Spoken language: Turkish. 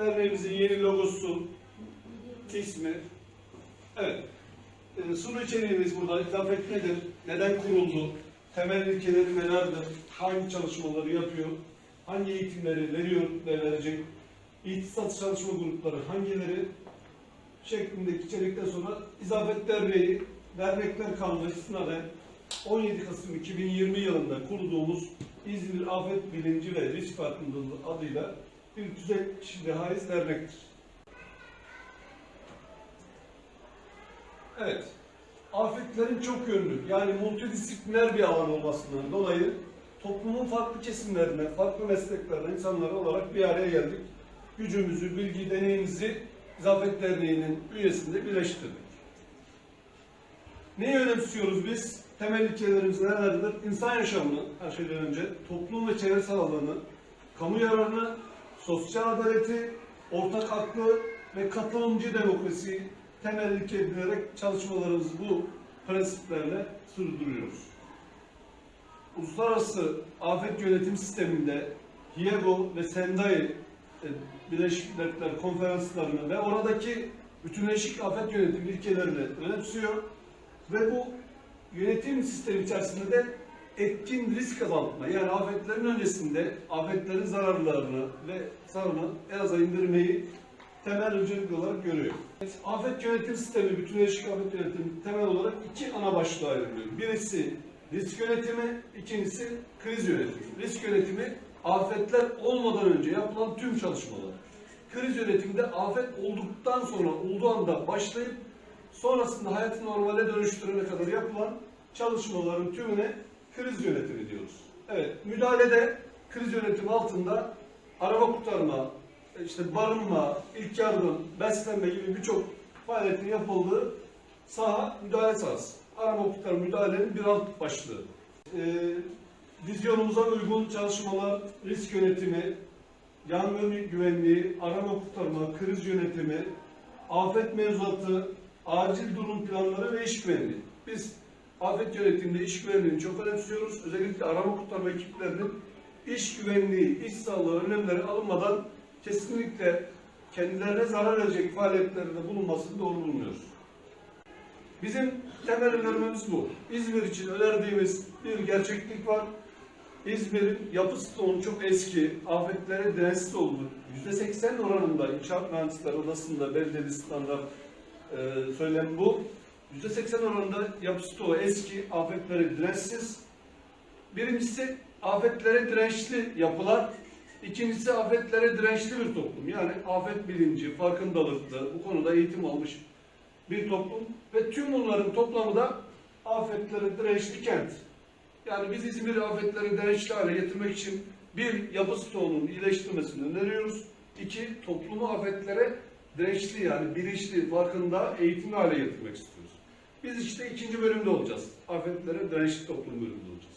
Derneğimizin yeni logosu, ismi. Evet. Ee, sunu içeriğimiz burada. İzafet nedir? Neden kuruldu? Temel ilkeleri nelerdir? Hangi çalışmaları yapıyor? Hangi eğitimleri veriyor ve verecek? İhtisas çalışma grupları hangileri? Şeklindeki içerikten sonra İzafet Derneği Dernekler Kanunu istinaden 17 Kasım 2020 yılında kurduğumuz İzmir Afet Bilinci ve Risk Farkındalığı adıyla bir tüzel kişiliğe haiz dernektir. Evet, afetlerin çok yönlü yani multidisipliner bir alan olmasından dolayı toplumun farklı kesimlerine, farklı mesleklerden insanlar olarak bir araya geldik. Gücümüzü, bilgi, deneyimizi İzafet Derneği'nin üyesinde birleştirdik. Neyi önemsiyoruz biz? Temel ilkelerimiz nelerdir? İnsan yaşamını her şeyden önce, toplum ve çevresel alanı, kamu yararını, sosyal adaleti, ortak hakkı ve katılımcı demokrasiyi temel ilke edinerek çalışmalarımızı bu prensiplerle sürdürüyoruz. Uluslararası Afet Yönetim Sistemi'nde HIEGO ve Sendai e, Birleşmiş Milletler konferanslarını ve oradaki bütünleşik afet yönetim ilkelerini önemsiyor ve bu yönetim sistemi içerisinde de etkin risk azaltma yani afetlerin öncesinde afetlerin zararlarını ve zararını en aza indirmeyi temel öncelik olarak görüyor. Afet yönetim sistemi, bütünleşik afet yönetimi temel olarak iki ana başlığa ayrılıyor. Birisi risk yönetimi, ikincisi kriz yönetimi. Risk yönetimi afetler olmadan önce yapılan tüm çalışmalar. Kriz yönetiminde afet olduktan sonra olduğu anda başlayıp sonrasında hayatı normale dönüştürene kadar yapılan çalışmaların tümüne kriz yönetimi diyoruz. Evet, müdahalede kriz yönetimi altında arama kurtarma, işte barınma, ilk yardım, beslenme gibi birçok faaliyetin yapıldığı saha müdahale sahası. Arama kurtarma müdahalenin bir alt başlığı. Ee, vizyonumuza uygun çalışmalar, risk yönetimi, yangın güvenliği, arama kurtarma, kriz yönetimi, afet mevzuatı, acil durum planları ve iş güvenliği. Biz afet yönetiminde iş güvenliğini çok önemsiyoruz. Özellikle arama kurtarma ekiplerinin iş güvenliği, iş sağlığı önlemleri alınmadan kesinlikle kendilerine zarar verecek faaliyetlerde bulunmasını doğru bulmuyoruz. Bizim temel önermemiz bu. İzmir için önerdiğimiz bir gerçeklik var. İzmir'in yapı stoğunun çok eski, afetlere dirençsiz olduğu, %80 oranında İnşaat Mühendisleri Odası'nda beldeli standart e, söylem bu. %80 oranında yapı stoğu eski, afetlere dirençsiz. Birincisi afetlere dirençli yapılar, İkincisi afetlere dirençli bir toplum. Yani afet bilinci, farkındalıklı, bu konuda eğitim almış bir toplum ve tüm bunların toplamı da afetlere dirençli kent. Yani biz İzmir'i afetlere dirençli hale getirmek için bir yapı stoğunun iyileştirmesini öneriyoruz. İki, toplumu afetlere dirençli yani bilinçli, farkında, eğitimli hale getirmek istiyoruz. Biz işte ikinci bölümde olacağız. Afetlere dirençli toplum bölümünde olacağız.